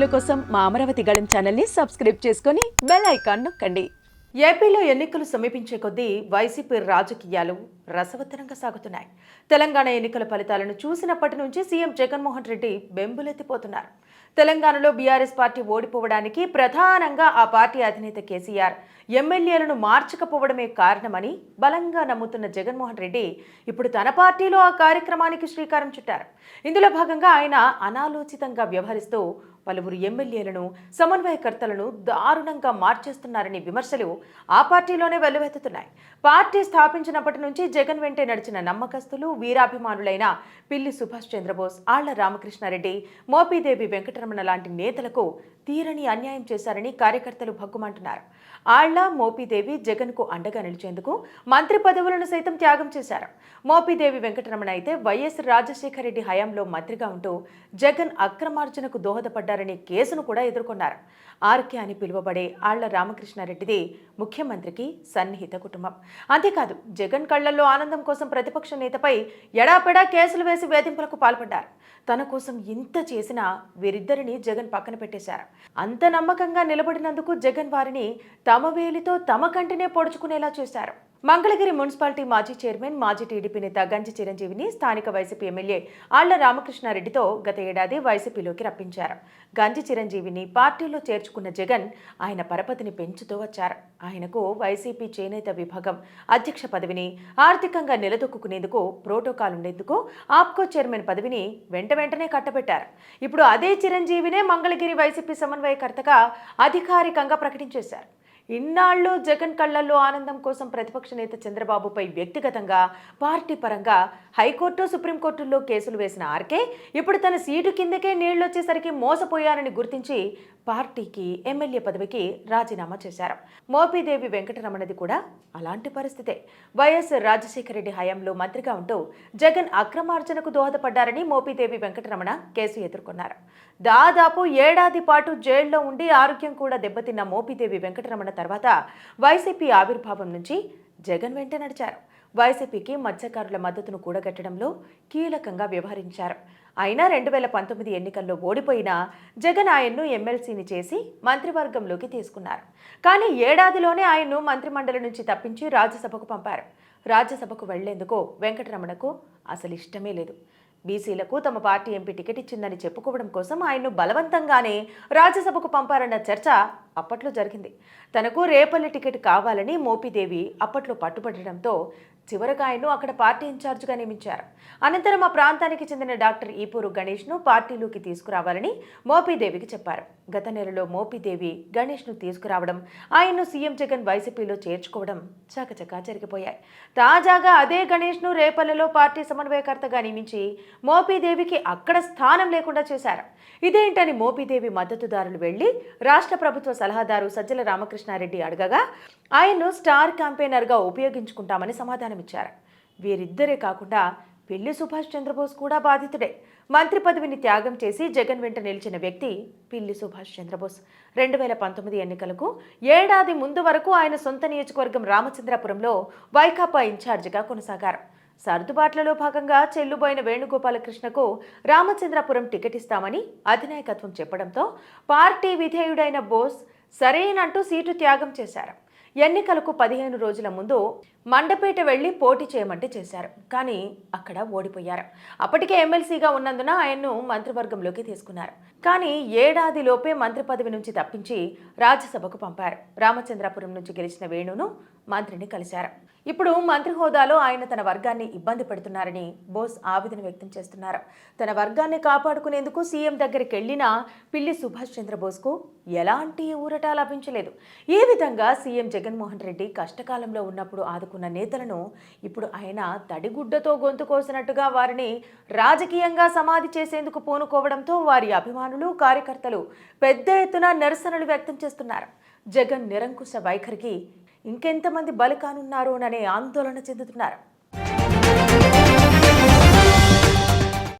వీడియోల కోసం మా అమరావతి గళం ఛానల్ని సబ్స్క్రైబ్ చేసుకొని బెల్ ఐకాన్ నొక్కండి. ఏపీలో ఎన్నికలు సమీపించే కొద్దీ వైసీపీ రాజకీయాలు రసవత్తరంగా సాగుతున్నాయి. తెలంగాణ ఎన్నికల ఫలితాలను చూసినప్పటి నుంచి సీఎం జగన్మోహన్ రెడ్డి బెంబులెత్తిపోతున్నారు. తెలంగాణలో బీఆర్ఎస్ పార్టీ ఓడిపోవడానికి ప్రధానంగా ఆ పార్టీ అధినేత కేసీఆర్ ఎమ్మెల్యేలను మార్చకపోవడమే కారణమని బలంగా నమ్ముతున్న జగన్మోహన్ రెడ్డి ఇప్పుడు తన పార్టీలో ఆ కార్యక్రమానికి శ్రీకారం చుట్టారు. ఇందులో భాగంగా ఆయన అనాలోచితంగా వ్యవహరిస్తూ పలువురు ఎమ్మెల్యేలను సమన్వయకర్తలను దారుణంగా మార్చేస్తున్నారని విమర్శలు ఆ పార్టీలోనే వెల్లువెత్తుతున్నాయి. పార్టీ స్థాపించినప్పటి నుంచి జగన్ వెంటే నడిచిన నమ్మకస్తులు వీరాభిమానులైన పిల్లి సుభాష్ చంద్రబోస్ ఆళ్ళ రామకృష్ణారెడ్డి మోపిదేవి వెంకటరమణ లాంటి నేతలకు తీరని అన్యాయం చేశారని కార్యకర్తలు భగ్గుమంటున్నారు. ఆళ్ళ మోపిదేవి జగన్కు అండగా నిలిచేందుకు మంత్రి పదవులను సైతం త్యాగం చేశారు. మోపిదేవి వెంకటరమణ అయితే వైఎస్ రాజశేఖర రెడ్డి హయాంలో మంత్రిగా ఉంటూ జగన్ అక్రమార్జనకు దోహదపడ్డారనే కేసును కూడా ఎదుర్కొన్నారు. ఆర్కే అని పిలువబడే ఆళ్ళ రామకృష్ణారెడ్డిది ముఖ్యమంత్రికి సన్నిహిత కుటుంబం. అంతేకాదు జగన్ కళ్ళల్లో ఆనందం కోసం ప్రతిపక్ష నేతపై ఎడాపెడా కేసులు వేసి వేధింపులకు పాల్పడ్డారు. తన కోసం ఇంత చేసినా వీరిద్దరిని జగన్ పక్కన పెట్టేశారు. అంత నమ్మకంగా నిలబడినందుకు జగన్ వారిని తమ వేలితో తమ కంటినే పొడుచుకునేలా చేశారు. మంగళగిరి మున్సిపాలిటీ మాజీ చైర్మన్ మాజీ టీడీపీ నేత గంజి చిరంజీవిని స్థానిక వైసీపీ ఎమ్మెల్యే ఆళ్ళ రామకృష్ణారెడ్డితో గత ఏడాది వైసీపీలోకి రప్పించారు. గంజి చిరంజీవిని పార్టీలో చేర్చుకున్న జగన్ ఆయన పరపతిని పెంచుతూ వచ్చారు. ఆయనకు వైసీపీ చేనేత విభాగం అధ్యక్ష పదవిని ఆర్థికంగా నిలదొక్కునేందుకు ప్రోటోకాల్ ఉండేందుకు ఆప్కో చైర్మన్ పదవిని వెంట వెంటనే కట్టబెట్టారు. ఇప్పుడు అదే చిరంజీవినే మంగళగిరి వైసీపీ సమన్వయకర్తగా అధికారికంగా ప్రకటించేశారు. ఇన్నాళ్ళు జగన్ కళ్ళల్లో ఆనందం కోసం ప్రతిపక్ష నేత చంద్రబాబుపై వ్యక్తిగతంగా పార్టీ పరంగా హైకోర్టు సుప్రీంకోర్టుల్లో కేసులు వేసిన ఆర్కే ఇప్పుడు తన సీటు కిందకే నీళ్ళు వచ్చేసరికి మోసపోయారని గుర్తించి పార్టీకి ఎమ్మెల్యే పదవికి రాజీనామా చేశారు. మోపిదేవి వెంకటరమణది కూడా అలాంటి పరిస్థితే. వైఎస్ రాజశేఖర రెడ్డి హయాంలో మంత్రిగా ఉంటూ జగన్ అక్రమార్జనకు దోహదపడ్డారని మోపిదేవి వెంకటరమణ కేసు ఎదుర్కొన్నారు. దాదాపు ఏడాది పాటు జైల్లో ఉండి ఆరోగ్యం కూడా దెబ్బతిన్న మోపిదేవి వెంకటరమణ తర్వాత వైసీపీ ఆవిర్భావం నుంచి జగన్ వెంట నడిచారు. వైసీపీకి మత్స్యకారుల మద్దతును కూడగట్టడంలో కీలకంగా వ్యవహరించారు. అయినా రెండు వేల పంతొమ్మిది ఎన్నికల్లో ఓడిపోయినా జగన్ ఆయన్ను ఎమ్మెల్సీని చేసి మంత్రివర్గంలోకి తీసుకున్నారు. కానీ ఏడాదిలోనే ఆయన్ను మంత్రిమండలి నుంచి తప్పించి రాజ్యసభకు పంపారు. రాజ్యసభకు వెళ్ళేందుకు వెంకటరమణకు అసలు ఇష్టమే లేదు. బీసీలకు తమ పార్టీ ఎంపీ టికెట్ ఇచ్చిందని చెప్పుకోవడం కోసం ఆయన్ను బలవంతంగానే రాజ్యసభకు పంపారన్న చర్చ అప్పట్లో జరిగింది. తనకు రేపల్లి టికెట్ కావాలని మోపిదేవి అప్పట్లో పట్టుబడడంతో చివరకు ఆయన్ను అక్కడ పార్టీ ఇన్ఛార్జ్గా నియమించారు. అనంతరం ఆ ప్రాంతానికి చెందిన డాక్టర్ ఈపూరు గణేష్ను పార్టీలోకి తీసుకురావాలని మోపీదేవికి చెప్పారు. గత నెలలో మోపీదేవి గణేష్ను తీసుకురావడం ఆయన్ను సీఎం జగన్ వైసీపీలో చేర్చుకోవడం చకచకా జరిగిపోయాయి. తాజాగా అదే గణేష్ను రేపల్లెలో పార్టీ సమన్వయకర్తగా నియమించి మోపీదేవికి అక్కడ స్థానం లేకుండా చేశారు. ఇదేంటని మోపీదేవి మద్దతుదారులు వెళ్ళి రాష్ట్ర ప్రభుత్వ సలహాదారు సజ్జల రామకృష్ణారెడ్డి అడగగా ఆయన్ను స్టార్ క్యాంపెయినర్గా ఉపయోగించుకుంటామని సమాధానం సమాధానమిచ్చారు వీరిద్దరే కాకుండా పిల్లి సుభాష్ చంద్రబోస్ కూడా బాధితుడే. మంత్రి పదవిని త్యాగం చేసి జగన్ వెంట నిలిచిన వ్యక్తి పిల్లి సుభాష్ చంద్రబోస్. రెండు వేల పంతొమ్మిది ఎన్నికలకు ఏడాది ముందు వరకు ఆయన సొంత నియోజకవర్గం రామచంద్రాపురంలో వైకాపా ఇన్ఛార్జిగా కొనసాగారు. సర్దుబాట్లలో భాగంగా చెల్లుబోయిన వేణుగోపాలకృష్ణకు రామచంద్రపురం టికెట్ ఇస్తామని అధినాయకత్వం చెప్పడంతో పార్టీ విధేయుడైన బోస్ సరేనంటూ సీటు త్యాగం చేశారు. ఎన్నికలకు పదిహేను రోజుల ముందు మండపేట వెళ్ళి పోటీ చేయమంటే చేశారు. కానీ అక్కడ ఓడిపోయారు. అప్పటికే ఎమ్మెల్సీగా ఉన్నందున ఆయన్ను మంత్రివర్గంలోకి తీసుకున్నారు. కానీ ఏడాదిలోపే మంత్రి పదవి నుంచి తప్పించి రాజ్యసభకు పంపారు. రామచంద్రాపురం నుంచి గెలిచిన వేణును మంత్రిని కలిశారు. ఇప్పుడు మంత్రి హోదాలో ఆయన తన వర్గాన్ని ఇబ్బంది పెడుతున్నారని బోస్ ఆవేదన వ్యక్తం చేస్తున్నారు. తన వర్గాన్ని కాపాడుకునేందుకు సీఎం దగ్గరికి వెళ్ళిన పిల్లి సుభాష్ చంద్రబోస్కు ఎలాంటి ఊరట లభించలేదు. ఈ విధంగా సీఎం జగన్మోహన్ రెడ్డి కష్టకాలంలో ఉన్నప్పుడు ఆదుకున్న నేతలను ఇప్పుడు ఆయన తడిగుడ్డతో గొంతు కోసినట్టుగా వారిని రాజకీయంగా సమాధి చేసేందుకు పూనుకోవడంతో వారి అభిమానులు కార్యకర్తలు పెద్ద ఎత్తున నిరసనలు వ్యక్తం చేస్తున్నారు. జగన్ నిరంకుశ వైఖరికి ఇంకెంతమంది బలి కానున్నారోననే ఆందోళన చెందుతున్నారు.